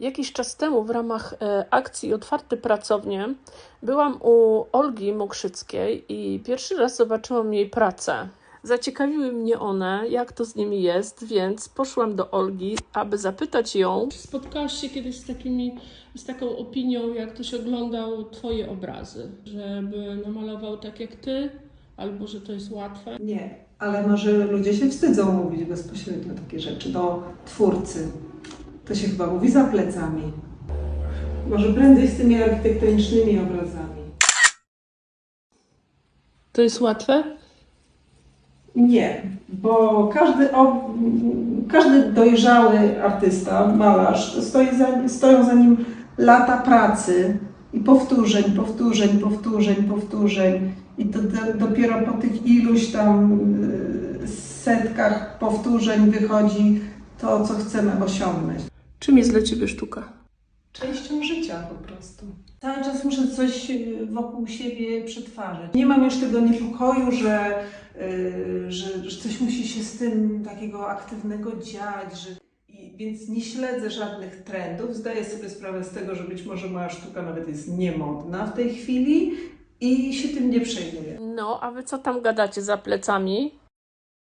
Jakiś czas temu w ramach e, akcji Otwarte Pracownie byłam u Olgi Mokrzyckiej i pierwszy raz zobaczyłam jej pracę. Zaciekawiły mnie one, jak to z nimi jest, więc poszłam do Olgi, aby zapytać ją. Czy spotkałaś się kiedyś z, takimi, z taką opinią, jak ktoś oglądał Twoje obrazy? Żeby namalował tak jak Ty, albo że to jest łatwe? Nie, ale może ludzie się wstydzą mówić bezpośrednio takie rzeczy do twórcy. To się chyba mówi za plecami. Może prędzej z tymi architektonicznymi obrazami. To jest łatwe? Nie, bo każdy, o, każdy dojrzały artysta, malarz, to stoi za, stoją za nim lata pracy i powtórzeń, powtórzeń, powtórzeń, powtórzeń. I to do, dopiero po tych iluś tam y, setkach powtórzeń wychodzi to, co chcemy osiągnąć. Czym jest dla Ciebie sztuka? Częścią życia po prostu. Cały czas muszę coś y, wokół siebie przetwarzać. Nie mam już tego niepokoju, że, y, że, że coś musi się z tym takiego aktywnego dziać, że, i, więc nie śledzę żadnych trendów. Zdaję sobie sprawę z tego, że być może moja sztuka nawet jest niemodna w tej chwili i się tym nie przejmuję. No, a Wy co tam gadacie za plecami?